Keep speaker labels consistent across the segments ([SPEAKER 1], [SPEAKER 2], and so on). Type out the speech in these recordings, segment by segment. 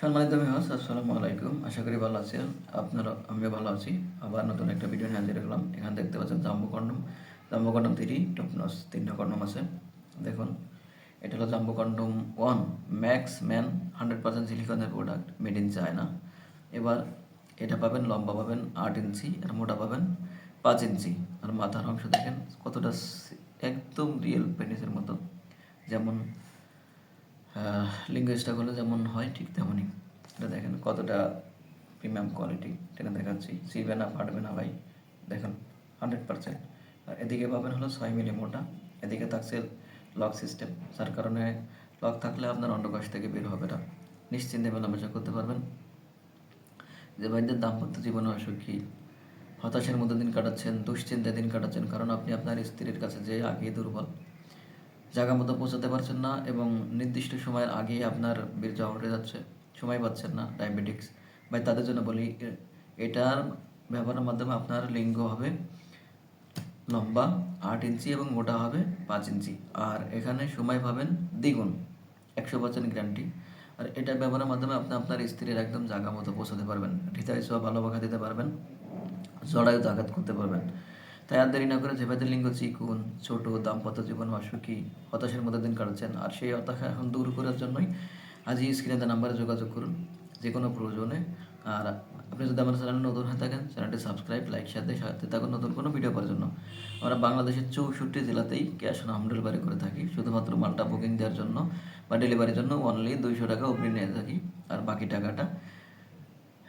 [SPEAKER 1] সম্মানিত ভিউয়ার্স আসসালামু আলাইকুম। আশা করি ভালো আছেন। আপনারা, আমিও ভালো আছি। আবার নতুন একটা ভিডিও নিয়ে হাজির হলাম। এখানে দেখতে পাচ্ছেন জাম্বু কন্ডম জাম্বু কন্ডম থ্রি টপনস তিনটা কন্ডম আছে। দেখুন, এটা হলো jumbo condom one max man hundred percent সিলিকনের product made in China এবার এটা পাবেন, লম্বা পাবেন, আট ইঞ্চি, আর মোটা পাবেন, পাঁচ ইঞ্চি। আর মাথার অংশ দেখেন, কতটা একদম রিয়েল পেনিসের মতো। যেমন লিঙ্গ করলে যেমন হয়, ঠিক তেমনই। এটা দেখেন কতটা প্রিমিয়াম কোয়ালিটি এটা দেখাচ্ছি। সিবে না ফাটবে না ভাই, দেখুন হান্ড্রেড পার্সেন্ট আর এদিকে পাবেন হলো ছয় মিলি মোটা এদিকে থাকছে লক সিস্টেম যার কারণে লক থাকলে আপনার অন্ডকোষ থেকে বের হবে না। নিশ্চিন্তে মেলামেশা করতে পারবেন। যে ভাইদের দাম্পত্য জীবনে অসুখী, হতাশার মধ্যে দিন কাটাচ্ছেন দুশ্চিন্তায় দিন কাটাচ্ছেন, কারণ আপনি আপনার স্ত্রীর কাছে যে আগে দুর্বল। জায়গা মতো পৌঁছাতে পারছেন না এবং নির্দিষ্ট সময়ের আগে আপনার বীর্য উঠে যাচ্ছে। সময় পাচ্ছেন না ডায়াবেটিক্স। বা তাদের জন্য বলি এটার ব্যবহারের মাধ্যমে আপনার লিঙ্গ হবে লম্বা আট ইঞ্চি এবং মোটা হবে পাঁচ ইঞ্চি। আর এখানে সময় পাবেন দ্বিগুণ, একশো পার্সেন্ট গ্যারান্টি। আর এটা ব্যবহারের মাধ্যমে আপনি আপনার স্ত্রীর একদম জায়গা মতো পৌঁছাতে পারবেন। হৃদয় সব ভালোবাসা দিতে পারবেন। জড়ায়ু আঘাত করতে পারবেন। তাই আর না করে যেভাবে লিঙ্গ চিকুন, ছোট, দাম্পত্য জীবন অসুখী হতাশার মধ্যে দিন কাটাচ্ছেন, আর সেই হতাশা এখন দূর করার জন্যই আজই স্ক্রিনে নাম্বারে যোগাযোগ করুন যে কোনো প্রয়োজনে। আর আপনি যদি আমার চ্যানেলে নতুন হয়ে থাকেন চ্যানেলটি সাবস্ক্রাইব লাইক সাথে সাথে থাকুন নতুন কোনো ভিডিও পাওয়ার জন্য। আমরা বাংলাদেশের চৌষট্টি জেলাতেই ক্যাশ অন হোম ডেলিভারি করে থাকি, শুধুমাত্র মালটা বুকিং দেওয়ার জন্য বা ডেলিভারির জন্য অনলি দুইশো টাকা অগ্রিম নিয়ে থাকি, আর বাকি টাকাটা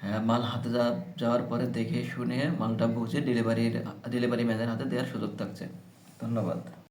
[SPEAKER 1] মাল হাতে যাওয়ার পরে দেখে শুনে মালটা পৌঁছে ডেলিভারির ডেলিভারি ম্যানের হাতে দেওয়ার সুযোগ থাকছে। ধন্যবাদ।